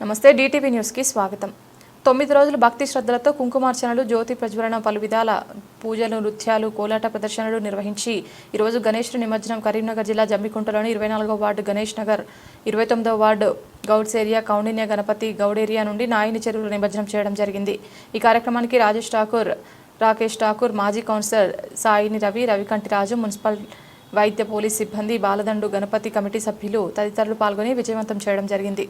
నమస్తే డిటీవీ న్యూస్కి స్వాగతం. తొమ్మిది రోజులు భక్తి శ్రద్ధలతో కుంకుమార్చనలు జ్యోతి ప్రజ్వలన పలు విధాల పూజలు నృత్యాలు కోలాట ప్రదర్శనలు నిర్వహించి ఈరోజు గణేష్ నిమజ్జనం కరీంనగర్ జిల్లా జమ్మికుంటలోని ఇరవై నాలుగో వార్డు గణేష్ నగర్ ఇరవై తొమ్మిదో ward Gouds area Koundinya Ganapathi Goud area నుండి నాయిని చెరువులు నిమజ్జనం చేయడం జరిగింది. ఈ కార్యక్రమానికి రాజేష్ ఠాకూర్ రాకేష్ ఠాకూర్ మాజీ కౌన్సిలర్ సాయిని రవి రవికంటి రాజు మున్సిపల్ వైద్య పోలీస్ సిబ్బంది బాలదండు గణపతి కమిటీ సభ్యులు తదితరులు పాల్గొని విజయవంతం చేయడం జరిగింది.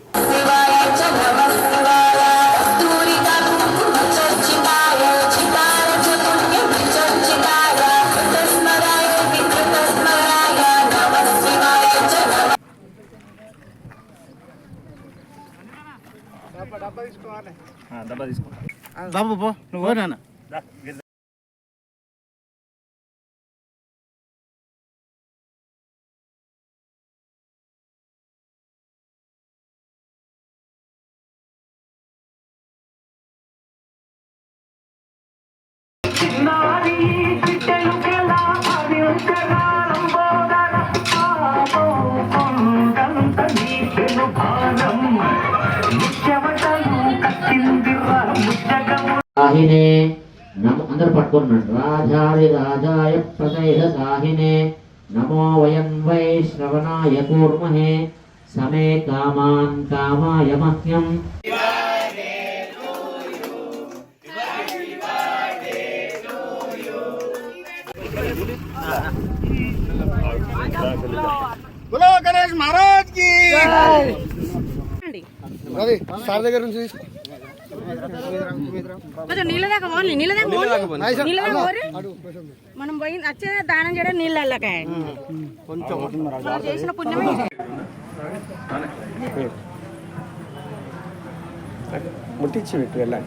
డబ్బా తీసుకో. బాబు పో. నువ్వు నాన్న సాహినే నమో అందరు పట్టుకున్నాడు రాజాది రాజాయ ప్రసైద సాహినే నమో వయం వై శ్రవణాయ కూర్మహే సమే కామాన్ కామాయ మహ్యం. బులో గణేష్ మహారాజ్కి రవి సార్ దగ్గర నుంచి తీసుకో. కొంచెం నీళ్ళ దాకా పోనీ నీళ్ళ దాకా పోనీ నీళ్ళ దాకా పోరి మనం పోయి వచ్చే దానం చేయడం నీళ్ళకే మనం చేసిన పుణ్యమే. ముట్టించి పెట్టు వెళ్ళాలి.